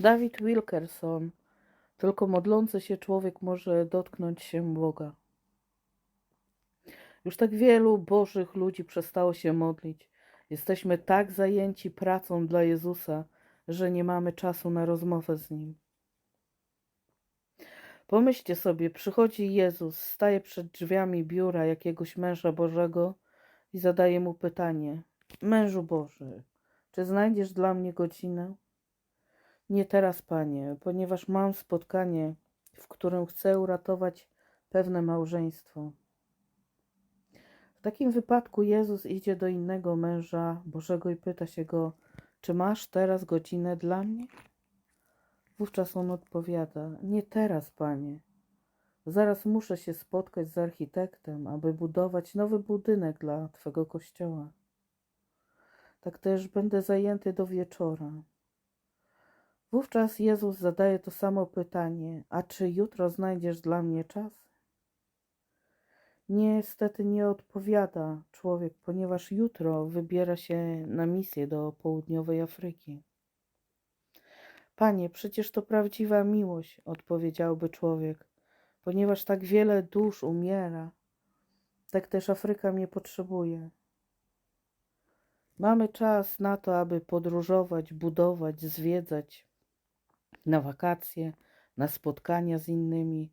David Wilkerson. Tylko modlący się człowiek może dotknąć się Boga. Już tak wielu Bożych ludzi przestało się modlić. Jesteśmy tak zajęci pracą dla Jezusa, że nie mamy czasu na rozmowę z Nim. Pomyślcie sobie, przychodzi Jezus, staje przed drzwiami biura jakiegoś męża Bożego i zadaje mu pytanie: Mężu Boży, czy znajdziesz dla mnie godzinę? Nie teraz, panie, ponieważ mam spotkanie, w którym chcę uratować pewne małżeństwo. W takim wypadku Jezus idzie do innego męża Bożego i pyta się go: Czy masz teraz godzinę dla mnie? Wówczas on odpowiada: Nie teraz, panie. Zaraz muszę się spotkać z architektem, aby budować nowy budynek dla twego kościoła. Tak też będę zajęty do wieczora. Wówczas Jezus zadaje to samo pytanie: A czy jutro znajdziesz dla mnie czas? Niestety nie odpowiada człowiek, ponieważ jutro wybiera się na misję do południowej Afryki. Panie, przecież to prawdziwa miłość, odpowiedziałby człowiek, ponieważ tak wiele dusz umiera, tak też Afryka mnie potrzebuje. Mamy czas na to, aby podróżować, budować, zwiedzać, na wakacje, na spotkania z innymi,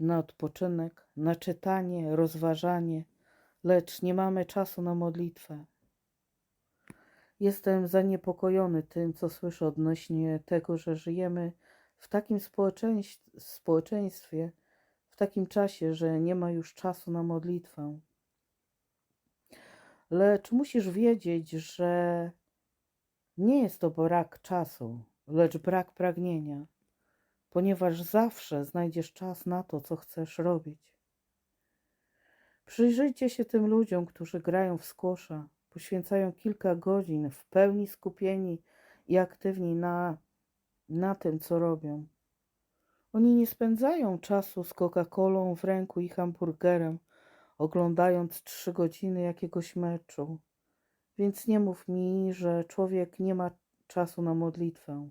na odpoczynek, na czytanie, rozważanie, lecz nie mamy czasu na modlitwę. Jestem zaniepokojony tym, co słyszę odnośnie tego, że żyjemy w takim społeczeństw- społeczeństwie, w takim czasie, że nie ma już czasu na modlitwę. Lecz musisz wiedzieć, że nie jest to brak czasu, lecz brak pragnienia, ponieważ zawsze znajdziesz czas na to, co chcesz robić. Przyjrzyjcie się tym ludziom, którzy grają w skłosza, poświęcają kilka godzin w pełni skupieni i aktywni na, na tym, co robią. Oni nie spędzają czasu z Coca-Colą w ręku i hamburgerem, oglądając trzy godziny jakiegoś meczu. Więc nie mów mi, że człowiek nie ma czasu na modlitwę.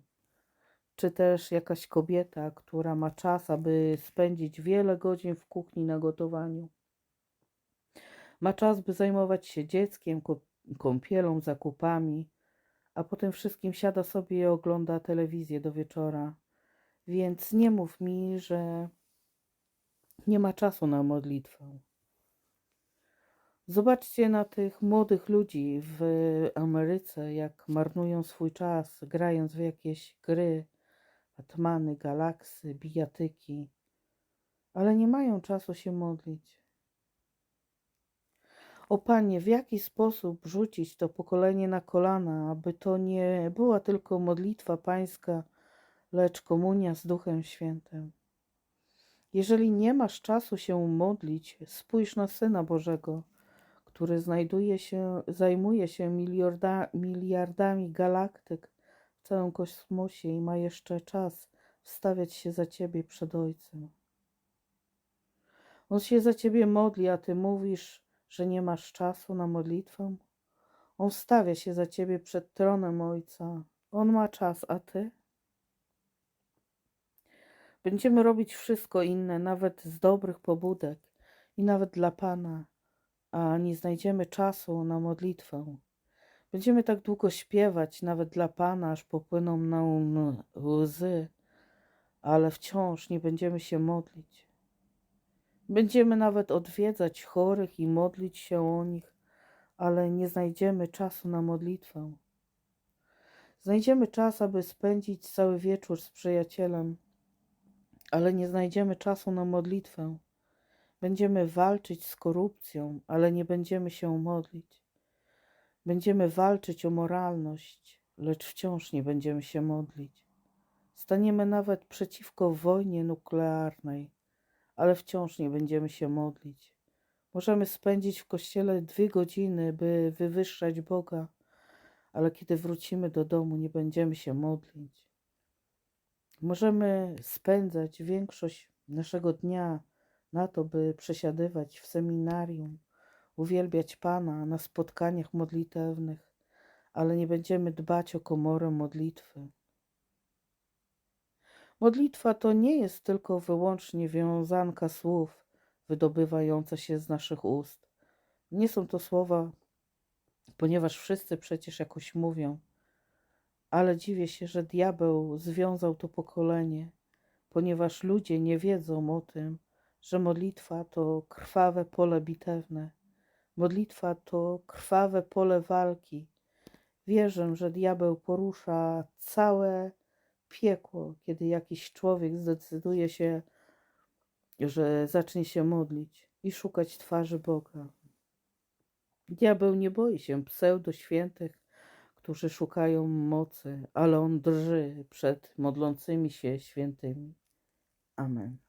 Czy też jakaś kobieta, która ma czas, aby spędzić wiele godzin w kuchni na gotowaniu. Ma czas, by zajmować się dzieckiem, kąpielą, zakupami, a potem wszystkim siada sobie i ogląda telewizję do wieczora. Więc nie mów mi, że nie ma czasu na modlitwę. Zobaczcie na tych młodych ludzi w Ameryce, jak marnują swój czas, grając w jakieś gry, Batmany, galaksy, bijatyki, ale nie mają czasu się modlić. O Panie, w jaki sposób rzucić to pokolenie na kolana, aby to nie była tylko modlitwa Pańska, lecz komunia z Duchem Świętym. Jeżeli nie masz czasu się modlić, spójrz na Syna Bożego, który znajduje się, zajmuje się miliarda, miliardami galaktyk całym kosmosie i ma jeszcze czas wstawiać się za Ciebie przed Ojcem. On się za Ciebie modli, a Ty mówisz, że nie masz czasu na modlitwę? On stawia się za Ciebie przed tronem Ojca. On ma czas, a Ty? Będziemy robić wszystko inne, nawet z dobrych pobudek i nawet dla Pana, a nie znajdziemy czasu na modlitwę. Będziemy tak długo śpiewać, nawet dla Pana, aż popłyną nam łzy, ale wciąż nie będziemy się modlić. Będziemy nawet odwiedzać chorych i modlić się o nich, ale nie znajdziemy czasu na modlitwę. Znajdziemy czas, aby spędzić cały wieczór z przyjacielem, ale nie znajdziemy czasu na modlitwę. Będziemy walczyć z korupcją, ale nie będziemy się modlić. Będziemy walczyć o moralność, lecz wciąż nie będziemy się modlić. Staniemy nawet przeciwko wojnie nuklearnej, ale wciąż nie będziemy się modlić. Możemy spędzić w kościele dwie godziny, by wywyższać Boga, ale kiedy wrócimy do domu, nie będziemy się modlić. Możemy spędzać większość naszego dnia na to, by przesiadywać w seminarium, uwielbiać Pana na spotkaniach modlitewnych, ale nie będziemy dbać o komorę modlitwy. Modlitwa to nie jest tylko wyłącznie wiązanka słów wydobywająca się z naszych ust. Nie są to słowa, ponieważ wszyscy przecież jakoś mówią, ale dziwię się, że diabeł związał to pokolenie, ponieważ ludzie nie wiedzą o tym, że modlitwa to krwawe pole bitewne. Modlitwa to krwawe pole walki. Wierzę, że diabeł porusza całe piekło, kiedy jakiś człowiek zdecyduje się, że zacznie się modlić i szukać twarzy Boga. Diabeł nie boi się pseudoświętych, którzy szukają mocy, ale on drży przed modlącymi się świętymi. Amen.